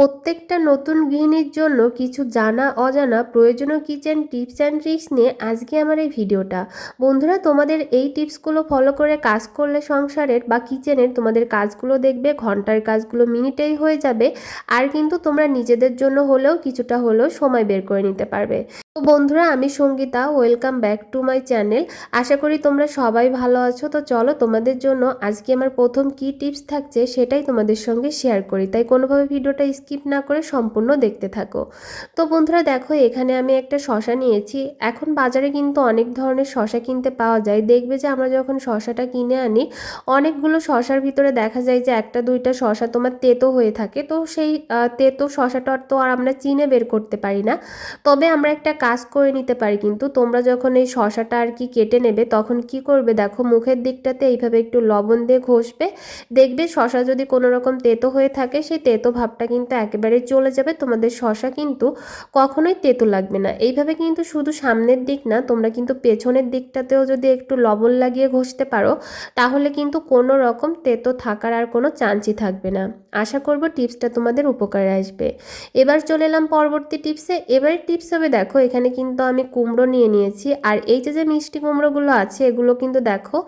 প্রত্যেকটা নতুন গৃহিণীর জন্য কিছু জানা, অজানা প্রয়োজনীয় কিচেন টিপস অ্যান্ড ট্রিক্স নিয়ে আজকে আমার এই ভিডিওটা। বন্ধুরা, তোমাদের এই টিপসগুলো ফলো করে কাজ করলে সংসারের বা কিচেনের তোমাদের কাজগুলো দেখবে, ঘণ্টার কাজগুলো মিনিটেই হয়ে যাবে, আর কিন্তু তোমরা নিজেদের জন্য হলেও কিছুটা হলেও সময় বের করে নিতে পারবে। তো বন্ধুরা, আমি Sangeeta welcome back to my channel আশা করি তোমরা সবাই ভালো আছো। তো চলো, তোমাদের জন্য আজকে আমার প্রথম কি টিপস থাকছে সেটাই তোমাদের সঙ্গে শেয়ার করি। তাই কোনোভাবে ভিডিওটা স্কিপ না করে সম্পূর্ণ দেখতে থাকো। তো বন্ধুরা, দেখো, এখানে আমি একটা শশা নিয়েছি। এখন বাজারে কিন্তু অনেক ধরনের শশা কিনতে পাওয়া যায়। দেখবে যে আমরা যখন শশাটা কিনে আনি, অনেকগুলো শশার ভিতরে দেখা যায় যে একটা, দুইটা শশা তোমার তেতো হয়ে থাকে। তো সেই তেতো শশাটা তো আর আমরা চিনে বের করতে পারি না। তবে আমরা একটা কাজ করে নিতে পারি, কিন্তু তোমরা যখন এই শশাটা আর কি কেটে নেবে, তখন কি করবে? দেখো, মুখের দিকটাতে এইভাবে একটু লবণ দিয়ে ঘষবে। দেখবে শশা যদি কোনো রকম তেতো হয়ে থাকে, সেই তেতো ভাবটা কিন্তু একেবারে চলে যাবে। তোমাদের শশা কিন্তু কখনোই তেতো লাগবে না। এইভাবে কিন্তু শুধু সামনের দিক না, তোমরা কিন্তু পেছনের দিকটাতেও যদি একটু লবণ লাগিয়ে ঘষতে পারো, তাহলে কিন্তু কোনো রকম তেতো থাকার আর কোনো চান্সই থাকবে না। আশা করব টিপসটা তোমাদের উপকারে আসবে। এবার চলে এলাম পরবর্তী টিপসে। এবারের টিপস হবে, দেখো এখানে কিন্তু আমি কুমড়ো নিয়ে নিয়েছি। আর এই যে যে মিষ্টি কুমড়োগুলো আছে, এগুলো কিন্তু দেখো,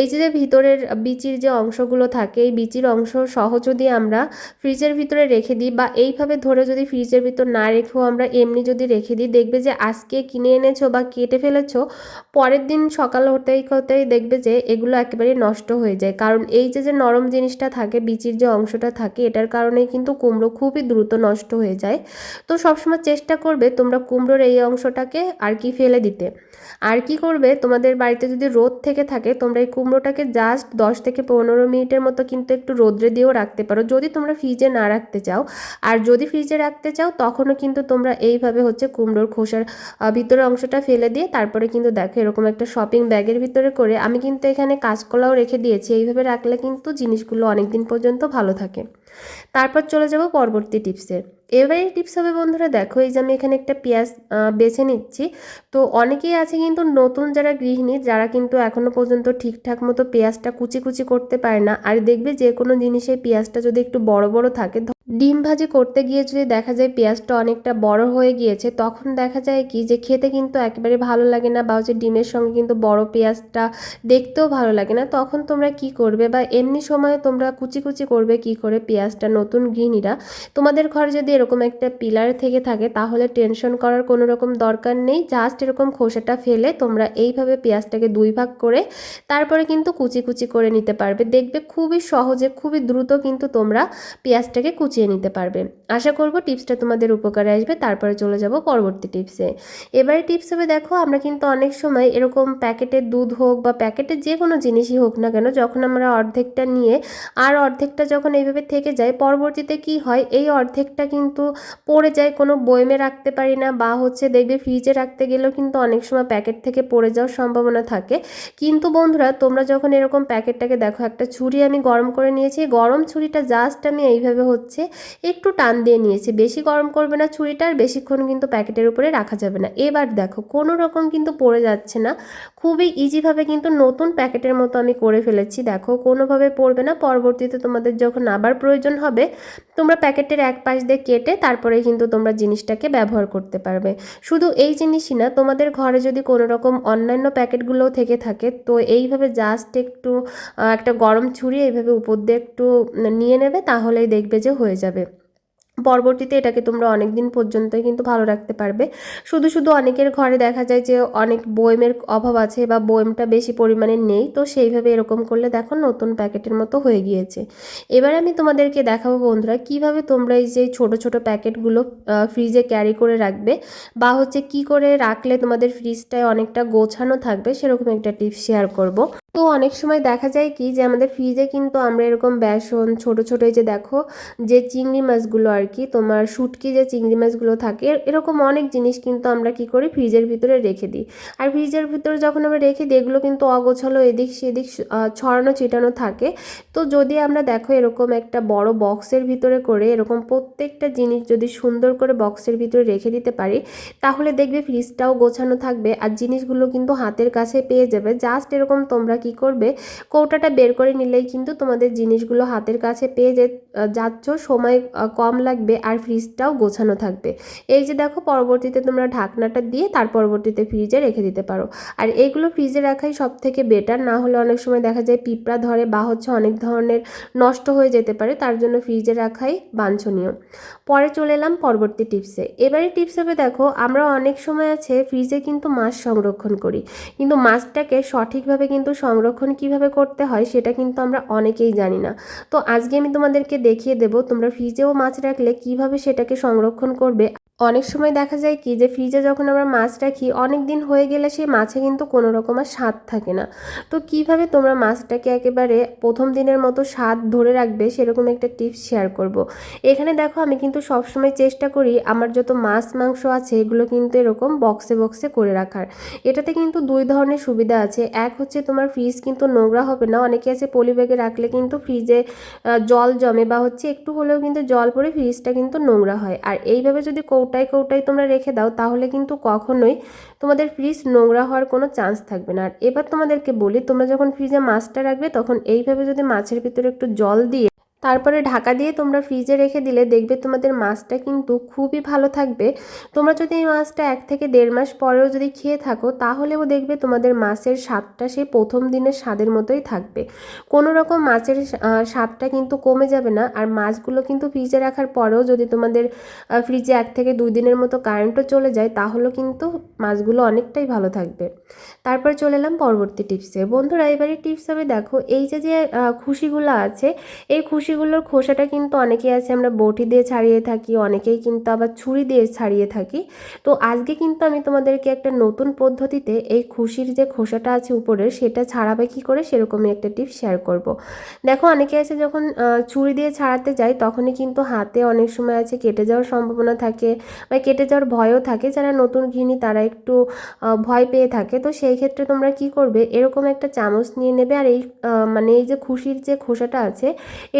এই যে যে ভিতরের বিচির যে অংশগুলো থাকে, এই বিচির অংশ সহ যদি আমরা ফ্রিজের ভিতরে রেখে দিই বা এইভাবে ধরে যদি ফ্রিজের ভিতর না রেখেও আমরা এমনি যদি রেখে দিই, দেখবে যে আজকে কিনে এনেছো বা কেটে ফেলেছো, পরের দিন সকাল হতেই হতেই দেখবে যে এগুলো একেবারে নষ্ট হয়ে যায়। কারণ এই যে যে নরম জিনিসটা থাকে, বিচির যে অংশটা থাকে, এটার কারণেই কিন্তু কুমড়ো খুবই দ্রুত নষ্ট হয়ে যায়। তো সবসময় চেষ্টা করবে তোমরা কুমড়োর এই অংশটাকে আর কি ফেলে দিতে। আর কি করবে? তোমাদের বাড়িতে যদি রোদ থেকে থাকে তোমরা এই কুমড়োটাকে জাস্ট দশ থেকে পনেরো মিনিটের মতো কিন্তু একটু রোদ্রে দিয়েও রাখতে পারো। যদি তোমরা ফ্রিজে না রাখতে চাও আর যদি ফ্রিজে রাখতে চাও তখনও কিন্তু তোমরা এইভাবে হচ্ছে কুমড়োর খোসার আহ, ভিতরের অংশটা ফেলে দিয়ে তারপরে কিন্তু দেখো এরকম একটা শপিং ব্যাগের ভিতরে করে আমি কিন্তু এখানে কাঁচকলাও রেখে দিয়েছি। এইভাবে রাখলে কিন্তু জিনিসগুলো অনেক দিন পর্যন্ত ভালো থাকে। তারপর চলে যাব পরবর্তী টিপসে এবারে টিপস হবে বন্ধুরা, দেখো এই যে আমি এখানে একটা পেঁয়াজ বেছে নিচ্ছি। তো অনেকেই আছে কিন্তু নতুন যারা গৃহিণী, যারা কিন্তু এখনও পর্যন্ত ঠিকঠাক মতো পেঁয়াজটা কুচি কুচি করতে পারে না। আর দেখবে যে কোনো জিনিসে পেঁয়াজটা যদি একটু বড় বড় থাকে ডিম ভাজি করতে গিয়ে যদি দেখা যায় পেঁয়াজটা অনেকটা বড় হয়ে গিয়েছে, তখন দেখা যায় কি যে খেতে কিন্তু একেবারে ভালো লাগে না বা হচ্ছে ডিমের সঙ্গে কিন্তু বড় পেঁয়াজটা দেখতেও ভালো লাগে না। তখন তোমরা কি করবে বা এমনি সময়ে তোমরা কুচি কুচি করবে কি করে পেঁয়াজটা নতুন গৃহিণীরা তোমাদের ঘরে যদি এরকম একটা পিলার থেকে থাকে, তাহলে টেনশন করার কোনো রকম দরকার নেই। জাস্ট এরকম খোসাটা ফেলে তোমরা এইভাবে পেঁয়াজটাকে দুই ভাগ করে তারপরে কিন্তু কুচি কুচি করে নিতে পারবে। দেখবে খুবই সহজে, খুবই দ্রুত কিন্তু তোমরা পেঁয়াজটাকে কুচিয়ে নিতে পারবে। আশা করব টিপসটা তোমাদের উপকারে আসবে, তারপরে চলে যাব পরবর্তী টিপসে। এবারে টিপস হবে, দেখো, আমরা কিন্তু অনেক সময় এরকম প্যাকেটের দুধ হোক বা প্যাকেটের যে কোনো জিনিসই হোক না কেন, যখন আমরা অর্ধেকটা নিয়ে আর অর্ধেকটা যখন এইভাবে থেকে যায়, পরবর্তীতে কি হয়, এই অর্ধেকটা কিন্তু পড়ে যায়, কোনো বয়মে রাখতে পারি না বা হচ্ছে দেখবে ফ্রিজে রাখতে গেলেও কিন্তু অনেক সময় প্যাকেট থেকে পড়ে যাওয়ার সম্ভাবনা থাকে। কিন্তু বন্ধুরা, তোমরা যখন এরকম প্যাকেটটাকে দেখো, একটা ছুরি আমি গরম করে নিয়েছি, গরম ছুরিটা জাস্ট আমি এইভাবে হচ্ছে একটু টান দিয়ে নিয়েছি। বেশি গরম করবে না ছুরিটা আর বেশিক্ষণ কিন্তু প্যাকেটের উপরে রাখা যাবে না। এবার দেখো, কোনো রকম কিন্তু পড়ে যাচ্ছে না। খুবই ইজিভাবে কিন্তু নতুন প্যাকেটের মতো আমি করে ফেলেছি। দেখো, কোনোভাবে পড়বে না। পরবর্তীতে তোমাদের যখন আবার প্রয়োজন হবে, তোমরা প্যাকেটের এক পাশ দিয়ে কেটে তারপরে কিন্তু তোমরা জিনিসটাকে ব্যবহার করতে পারবে। শুধু এই জিনিসই না, তোমাদের ঘরে যদি কোনো রকম অন্যান্য প্যাকেটগুলোও থেকে থাকে, তো এইভাবে জাস্ট একটু একটা গরম ছুরি এইভাবে উপর দিয়ে একটু নিয়ে নেবে, তাহলেই দেখবে যে হয়ে যাবে। পরবর্তীতে এটাকে তোমরা অনেক দিন পর্যন্তই কিন্তু ভালো রাখতে পারবে। শুধু শুধু অনেকের ঘরে দেখা যায় যে অনেক বয়মের অভাব আছে বা বয়মটা বেশি পরিমাণে নেই, তো সেইভাবে এরকম করলে দেখো নতুন প্যাকেটের মতো হয়ে গিয়েছে। এবার আমি তোমাদেরকে দেখাবো বন্ধুরা, কীভাবে তোমরা এই যে ছোট ছোট প্যাকেটগুলো ফ্রিজে ক্যারি করে রাখবে বা হচ্ছে কি করে রাখলে তোমাদের ফ্রিজটায় অনেকটা গোছানো থাকবে সেরকম একটা টিপস শেয়ার করব। তো অনেক সময় দেখা যায় কি যে আমাদের ফ্রিজে কিন্তু আমরা এরকম বেসন, ছোট ছোট এই যে দেখো যে চিংড়ি মাছগুলো আর কি তোমার শুটকি যে চিংড়ি মাছগুলো থাকে, এরকম অনেক জিনিস কিন্তু আমরা কি করি? ফ্রিজের ভিতরে রেখে দিই। আর ফ্রিজের ভিতরে যখন আমরা রেখে দিই, এগুলো কিন্তু অগোছালো এদিক সেদিক ছড়ানো ছিটানো থাকে। তো যদি আমরা দেখো এরকম একটা বড় বক্সের ভিতরে করে এরকম প্রত্যেকটা জিনিস যদি সুন্দর করে বক্সের ভিতরে রেখে দিতে পারি, তাহলে দেখবে ফ্রিজটাও গোছানো থাকবে আর জিনিসগুলো কিন্তু হাতের কাছে পেয়ে যাবে। জাস্ট এরকম তোমরা কি করবে? কৌটাটা বের করে নিলেই কিন্তু তোমাদের জিনিসগুলো হাতের কাছে পেয়ে যে যাচ্ছ। সময় কম লাগে লাগবে আর ফ্রিজটাও গোছানো থাকবে। এই যে দেখো, পরবর্তীতে তোমরা ঢাকনাটা দিয়ে তার পরবর্তীতে ফ্রিজে রেখে দিতে পারো। আর এইগুলো ফ্রিজে রাখাই সব থেকে বেটার না হলে অনেক সময় দেখা যায় পিঁপড়া ধরে বা হচ্ছে অনেক ধরনের নষ্ট হয়ে যেতে পারে, তার জন্য ফ্রিজে রাখাই বাঞ্ছনীয়। পরে চলে এলাম পরবর্তী টিপসে এবারে টিপস হবে দেখো, আমরা অনেক সময় আছে ফ্রিজে কিন্তু মাছ সংরক্ষণ করি। কিন্তু মাছটাকে সঠিকভাবে কিন্তু সংরক্ষণ কীভাবে করতে হয়, সেটা কিন্তু আমরা অনেকেই জানি না। তো আজকে আমি তোমাদেরকে দেখিয়ে দেবো, তোমরা ফ্রিজেও মাছ রাখলে কীভাবে সেটাকে সংরক্ষণ করবে? অনেক সময় দেখা যায় কি যে ফ্রিজে যখন আমরা মাছ রাখি অনেক দিন হয়ে গেলে সেই মাছে কিন্তু কোনো রকম আর স্বাদ থাকে না। তো কীভাবে তোমরা মাছটাকে একেবারে প্রথম দিনের মতো স্বাদ ধরে রাখবে সেরকম একটা টিপস শেয়ার করব। এখানে দেখো আমি কিন্তু সবসময় চেষ্টা করি আমার যত মাছ, মাংস আছে এগুলো কিন্তু এরকম বক্সে বক্সে করে রাখার। এটাতে কিন্তু দুই ধরনের সুবিধা আছে। এক হচ্ছে তোমার ফ্রিজ কিন্তু নোংরা হবে না। অনেকে আছে পলি ব্যাগে রাখলে কিন্তু ফ্রিজে জল জমে বা হচ্ছে একটু হলেও কিন্তু জল পড়ে ফ্রিজটা কিন্তু নোংরা হয়। আর এইভাবে যদি কৌটায় কৌটায় তোমরা রেখে দাও, তাহলে কিন্তু কখনোই তোমাদের ফ্রিজ নোংরা হওয়ার কোনো চান্স থাকবে না। আর এবার তোমাদেরকে বলি, তোমরা যখন ফ্রিজে মাছটা রাখবে, তখন এইভাবে যদি মাছের ভিতরে একটু জল দিয়ে তারপরে ঢাকা দিয়ে তোমরা ফ্রিজে রেখে দিলে দেখবে তোমাদের মাছটা কিন্তু খুবই ভালো থাকবে। তোমরা যদি এই মাছটা এক থেকে দেড় মাস পরেও যদি খেয়ে থাকো, তাহলেও দেখবে তোমাদের মাছের স্বাদটা সেই প্রথম দিনের স্বাদের মতোই থাকবে। কোনো রকম মাছের স্বাদটা কিন্তু কমে যাবে না। আর মাছগুলো কিন্তু ফ্রিজে রাখার পরেও যদি তোমাদের ফ্রিজে এক থেকে দুই দিনের মতো কারেন্টও চলে যায়, তাহলেও কিন্তু মাছগুলো অনেকটাই ভালো থাকবে। তারপর চলে এলাম পরবর্তী টিপসে বন্ধুরা, এবারে টিপস হবে দেখো, এই যে যে খুশিগুলো আছে, এই খুশি সবজিগুলোর খোসাটা কিন্তু অনেকেই আছে, আমরা বটি দিয়ে ছাড়িয়ে থাকি, অনেকেই কিন্তু আবার ছুরি দিয়ে ছাড়িয়ে থাকি। তো আজকে কিন্তু আমি তোমাদেরকে একটা নতুন পদ্ধতিতে এই খুশির যে খোসাটা আছে উপরের, সেটা ছাড়াবে কি করে সেরকমই একটা টিপস শেয়ার করব। দেখো, অনেকে আছে যখন ছুরি দিয়ে ছাড়াতে যাই তখনই কিন্তু হাতে অনেক সময় আছে কেটে যাওয়ার সম্ভাবনা থাকে বা কেটে যাওয়ার ভয়ও থাকে। যারা নতুন ঘিনি, তারা একটু ভয় পেয়ে থাকে। তো সেই ক্ষেত্রে তোমরা কি করবে? এরকম একটা চামচ নিয়ে নেবে আর এই মানে এই যে খুশির যে খোসাটা আছে,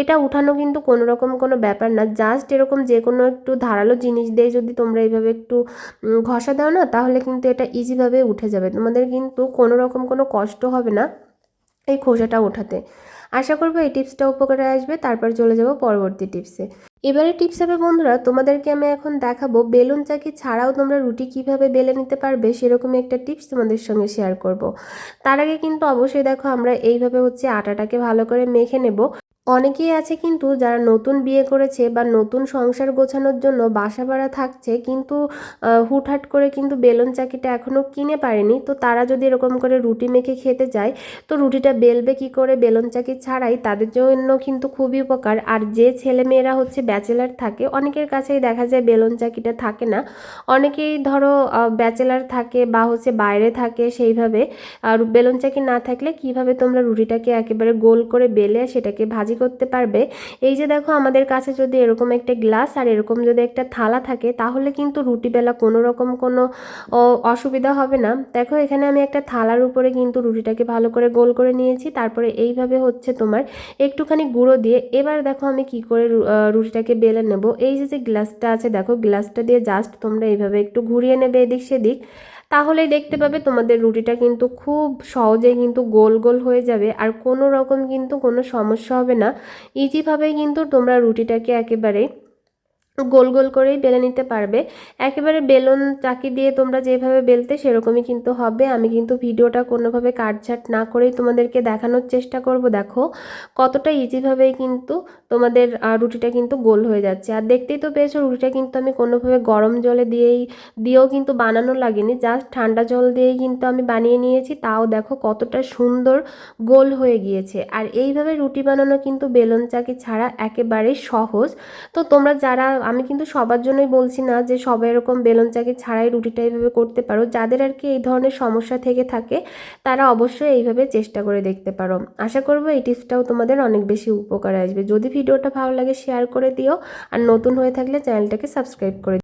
এটা উঠানো কিন্তু কোনো রকম কোনো ব্যাপার না। জাস্ট এরকম যে কোনো একটু ধারালো জিনিস দিয়ে যদি তোমরা এইভাবে একটু ঘষা দাও না, তাহলে কিন্তু এটা ইজিভাবে উঠে যাবে। তোমাদের কিন্তু কোনো রকম কোনো কষ্ট হবে না এই খোসাটা ওঠাতে। আশা করব এই টিপসটা উপকারে আসবে। তারপর চলে যাব পরবর্তী টিপসে এবারে টিপস হবে বন্ধুরা, তোমাদেরকে আমি এখন দেখাবো বেলুন চাকি ছাড়াও তোমরা রুটি কীভাবে বেলে নিতে পারবে সেরকমই একটা টিপস তোমাদের সঙ্গে শেয়ার করব। তার আগে কিন্তু অবশ্যই দেখো আমরা এইভাবে হচ্ছে আটাটাকে ভালো করে মেখে নেব। অনেকেই আছে কিন্তু যারা নতুন বিয়ে করেছে বা নতুন সংসার গোছানোর জন্য বাসা ভাড়া থাকছে কিন্তু হুটহাট করে কিন্তু বেলন চাকিটা এখনও কিনে পারেনি। তো তারা যদি এরকম করে রুটি মেখে খেতে যায়, তো রুটিটা বেলবে কি করে? বেলন চাকি ছাড়াই তাদের জন্য কিন্তু খুবই উপকার। আর যে ছেলে মেয়েরা হচ্ছে ব্যাচেলার থাকে, অনেকের কাছেই দেখা যায় বেলন চাকিটা থাকে না। অনেকেই ধরো ব্যাচেলার থাকে বা হচ্ছে বাইরে থাকে সেইভাবে। আর বেলন চাকি না থাকলে কীভাবে তোমরা রুটিটাকে একেবারে গোল করে বেলে সেটাকে ভাজি ভাজি করতে পারবে। এই যে দেখো, আমাদের কাছে যদি এরকম একটা গ্লাস আর এরকম যদি একটা থালা থাকে, তাহলে কিন্তু রুটি বেলা কোনো রকম কোনো অসুবিধা হবে না। দেখো, এখানে আমি একটা থালার উপরে কিন্তু রুটিটাকে ভালো করে গোল করে নিয়েছি। তারপরে এইভাবে হচ্ছে তোমার একটুখানি গুঁড়ো দিয়ে এবার দেখো আমি কি করে রুটিটাকে বেলে নেব। এই যে যে গ্লাসটা আছে, দেখো, গ্লাসটা দিয়ে জাস্ট তোমরা এইভাবে একটু ঘুরিয়ে নেবে এদিক সেদিক। তাহলেই দেখতে পাবে তোমাদের রুটিটা কিন্তু খুব সহজে কিন্তু গোল গোল হয়ে যাবে আর কোনো রকম কিন্তু কোনো সমস্যা হবে না। ইজিভাবে কিন্তু তোমরা রুটিটাকে একেবারে গোল গোল করেই বেলে নিতে পারবে। একেবারে বেলুন চাকি দিয়ে তোমরা যেভাবে বেলতে সেরকমই কিন্তু হবে। আমি কিন্তু ভিডিওটা কোনোভাবে কাটছাট না করেই তোমাদেরকে দেখানোর চেষ্টা করব। দেখো, কতটা ইজিভাবেই কিন্তু তোমাদের রুটিটা কিন্তু গোল হয়ে যাচ্ছে। আর দেখতেই তো পেয়েছ, রুটিটা কিন্তু আমি কোনোভাবে গরম জলে দিয়েই, দিয়েও কিন্তু বানানো লাগেনি। জাস্ট ঠান্ডা জল দিয়েই কিন্তু আমি বানিয়ে নিয়েছি। তাও দেখো কতটা সুন্দর গোল হয়ে গিয়েছে। আর এইভাবে রুটি বানানো কিন্তু বেলুন চাকি ছাড়া একেবারেই সহজ। তো তোমরা যারা আমি কিন্তু সবার জন্যই বলছি না যে সবাই এরকম বেলুন চাকি ছাড়াই রুটিটা এইভাবে করতে পারো। যাদের আর কি এই ধরনের সমস্যা থেকে থাকে, তারা অবশ্যই এইভাবে চেষ্টা করে দেখতে পারো। আশা করব এই টিপসটাও তোমাদের অনেক বেশি উপকার আসবে। যদি ভিডিওটা ভালো লাগে শেয়ার করে দিও। আর নতুন হয়ে থাকলে চ্যানেলটাকে সাবস্ক্রাইব করে